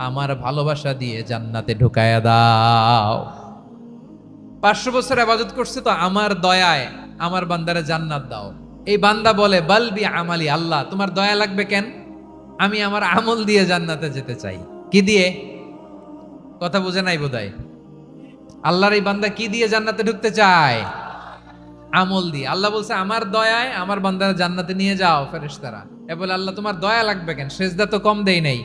আমার ভালোবাসা দিয়ে জান্নাতে ঢুকায়া দাও। পাঁচশো বছর আবাদত করছে তো আমার দয়ায় আমার বান্দারে জান্নাত দাও। এই বান্দা বলে বালবি আমালি, আল্লাহ, তোমার দয়া লাগবে কেন? আমি আমার আমল দিয়ে জান্নাতে যেতে চাই। কি দিয়ে? কথা বুঝে নাই বোধহয়। আল্লাহর এই বান্দা কি দিয়ে জান্নাতে ঢুকতে চায়? আমল দিয়ে। আল্লাহ বলছে, আমার দয়ায় আমার বান্দারা জান্নাতে নিয়ে যাও ফেরেশতারা। এ বলে, আল্লাহ, তোমার দয়া লাগবে কেন? সেজদা তো কম দেই নাই।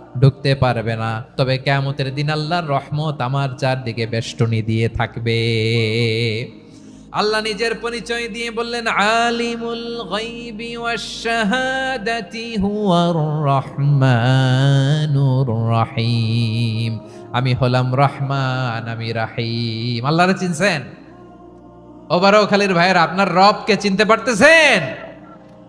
ঢুকতে পারবে না। তবে কেয়ামতের দিন আল্লাহর রহমত আমার চারদিকে বেষ্টনী দিয়ে থাকবে। আল্লাহ নিজের পরিচয় দিয়ে বললেন, আলিমুল রহিম। আমি হলাম রহমান, আমি রাহিম। আল্লাহরে চিনছেন? ওবারও খালির ভাইয়ের, আপনার রবকে চিনতে পারতেছেন?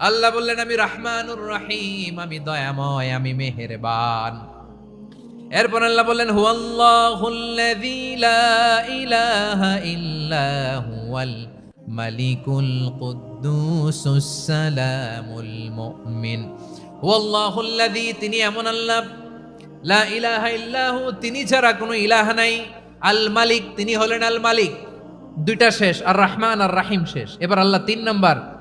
আল্লাহ বললেন, আমি রহমানুর রহিম, আমি দয়াময়, আমি মেহেরবান। এরপর আল্লাহ বললেন, হুয়াল্লাহুল্লাযী লা ইলাহা ইল্লা হুয়াল মালিকুল কুদ্দুসুস সালামুল মুমিন। হুয়াল্লাহুল্লাযী, তিনি এমন আল্লাহ। লা ইলাহা ইল্লাহু তিনি ছাড়া কোনো ইলাহ নাই। আল মালিক, তিনি হলেন আল মালিক। দুইটা শেষ, আর রহমান, আর রাহিম শেষ। এবার আল্লাহ তিন নম্বর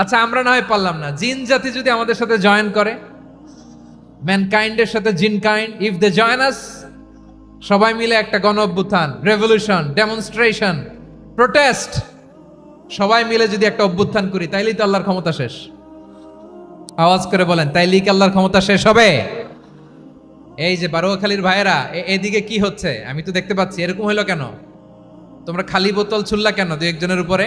আচ্ছা আমরা না হয় পারলাম না। জিন জাতি যদি আমাদের সাথে জয়েন করে ম্যানকাইন্ডের সাথে jinn kind if they join us সবাই মিলে একটা গণ অভ্যুত্থান রেভলিউশন ডেমনস্ট্রেশন প্রোটেস্ট সবাই মিলে যদি একটা অভ্যুত্থান করি, তাইলেই তো আল্লাহর ক্ষমতা শেষ। আওয়াজ করে বলেন, তাইলেই কি আল্লাহর ক্ষমতা শেষ হবে? এই যে বারোয়াখালীর ভাইয়েরা এদিকে কি হচ্ছে? আমি তো দেখতে পাচ্ছি, এরকম হলো কেন? তোমরা খালি বোতল ছুল্লা কেন দু একজনের উপরে?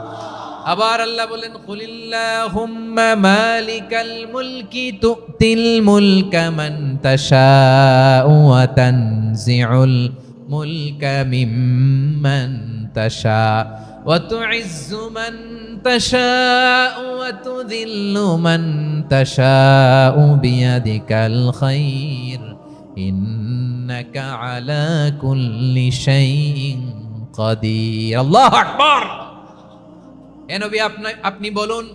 আবার আল্লাহ বলেন কুলিল্লাহুম্মা মালিকাল মুলকি তুতিল মুলকা মান তাশাউ ওয়া তানজিউল মুলকা মিম্মান তাশা ওয়া তুইজ্জু মান তাশাউ ওয়া তুযিল্লু মান তাশাউ বিয়াদিকাল খাইর ইন্নাকা আলা কুল্লি শাইইন কাদির আল্লাহু আকবার আপনার আপনি বলুন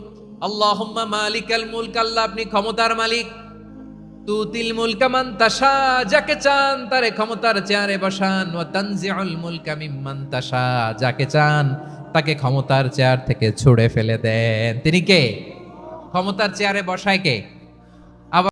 মালিক মালিকাল মুলক, আল্লাহ আপনি ক্ষমতার মালিক। তুতিল মুলকা মান তাশা, যাকে চান তারে ক্ষমতার চেয়ারে বসান। ওয়া তানজিউল মুলকা মিম্মান যাকে চান তাকে ক্ষমতার চেয়ার থেকে ছুড়ে ফেলে দেন। তিনি কে? ক্ষমতার চেয়ারে বসায় কে?